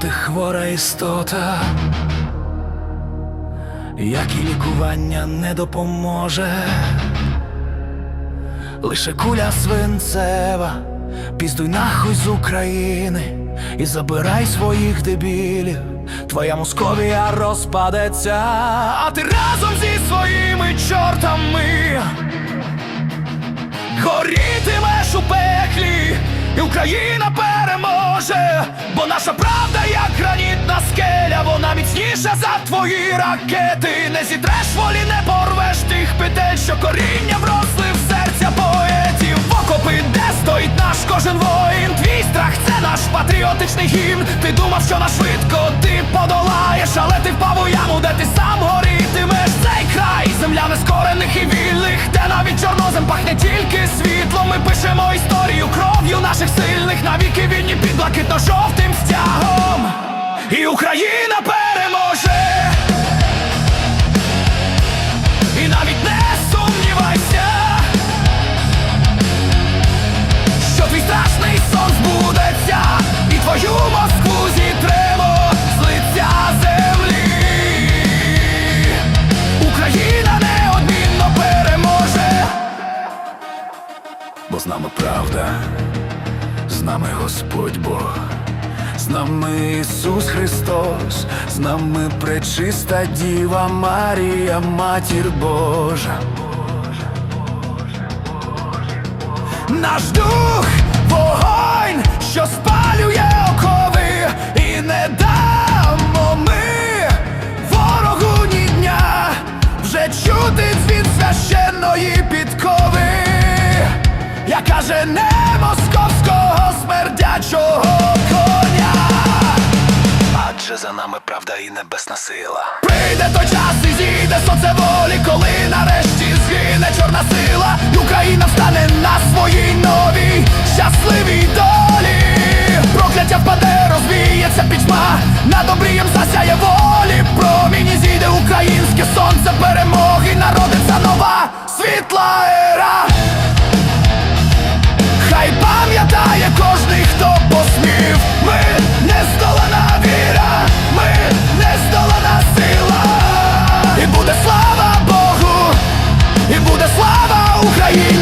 ти хвора істота, як і лікування не допоможе, лише куля свинцева, піздуй нахуй з України і забирай своїх дебілів. Твоя Московія розпадеться, а ти разом зі своїми чортами горітимеш у пеклі, і Україна переможе, бо наша правда, як гранітна скеля, вона міцніша за твої ракети. Не зітреш волі, не порвеш тих петель, що коріння вросли в серця поетів. В окопи, де стоїть наш кожен воїн. Твій страх це наш патріотичний гімн. Ти думав, що наш швидко вільні під блакитно-жовтим стягом. І Україна переможе. І навіть не сумнівайся, що твій страшний сон збудеться, і твою Москву зітремо з землі. Україна неодмінно переможе, бо з нами правда, з нами Господь Бог. З нами Ісус Христос, з нами пречиста Діва Марія, Матір Божа. Наш дух вогонь, що спалює окови, і не дамо ми ворогу ні дня вже чути дзвін священної підкови, яка жене московського небесна сила. Прийде той час і зійде сонце волі, коли нарешті згине чорна сила, і Україна встане на своїй новій щасливій долі. Прокляття впаде, розвіється пітьма, над обрієм засяє волі. Проміні зійде українське сонце перемоги, народиться нова світла ера. Are you?